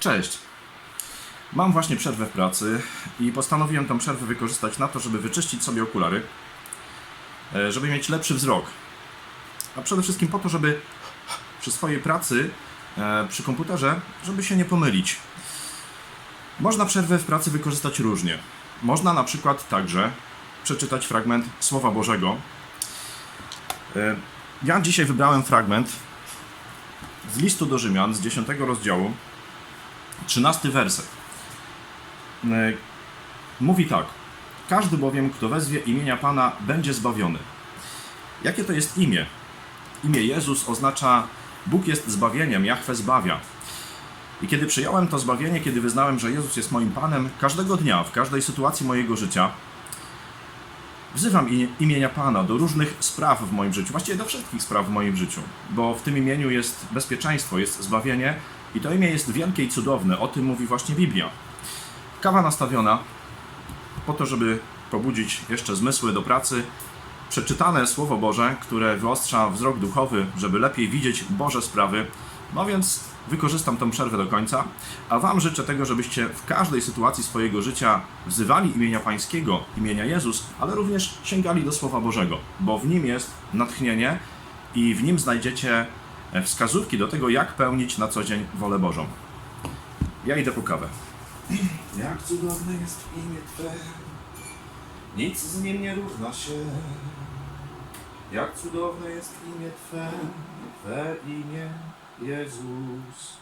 Cześć. Mam właśnie przerwę w pracy i postanowiłem tą przerwę wykorzystać na to, żeby wyczyścić sobie okulary, e, żeby mieć lepszy wzrok. A przede wszystkim po to, żeby przy swojej pracy e, przy komputerze, żeby się nie pomylić. Można przerwę w pracy wykorzystać różnie. Można na przykład także przeczytać fragment Słowa Bożego. E, Ja dzisiaj wybrałem fragment z listu do Rzymian z 10 rozdziału, 13 werset. E, Mówi tak: Każdy bowiem, kto wezwie imienia Pana, będzie zbawiony. Jakie to jest imię? Imię Jezus oznacza Bóg jest zbawieniem, Jahwe zbawia. I kiedy przyjąłem to zbawienie, kiedy wyznałem, że Jezus jest moim Panem, każdego dnia, w każdej sytuacji mojego życia, wzywam imienia Pana do różnych spraw w moim życiu, właściwie do wszystkich spraw w moim życiu, bo w tym imieniu jest bezpieczeństwo, jest zbawienie i to imię jest wielkie i cudowne. O tym mówi właśnie Biblia. Kawa nastawiona po to, żeby pobudzić jeszcze zmysły do pracy. Przeczytane Słowo Boże, które wyostrza wzrok duchowy, żeby lepiej widzieć Boże sprawy. No więc wykorzystam tą przerwę do końca, a Wam życzę tego, żebyście w każdej sytuacji swojego życia wzywali imienia Pańskiego, imienia Jezus, ale również sięgali do Słowa Bożego, bo w nim jest natchnienie i w nim znajdziecie wskazówki do tego, jak pełnić na co dzień wolę Bożą. Ja idę po kawę. Jak cudowne jest imię Twe, nic z nim nie równa się. Jak cudowne jest imię Twe, Twe imię Jezus.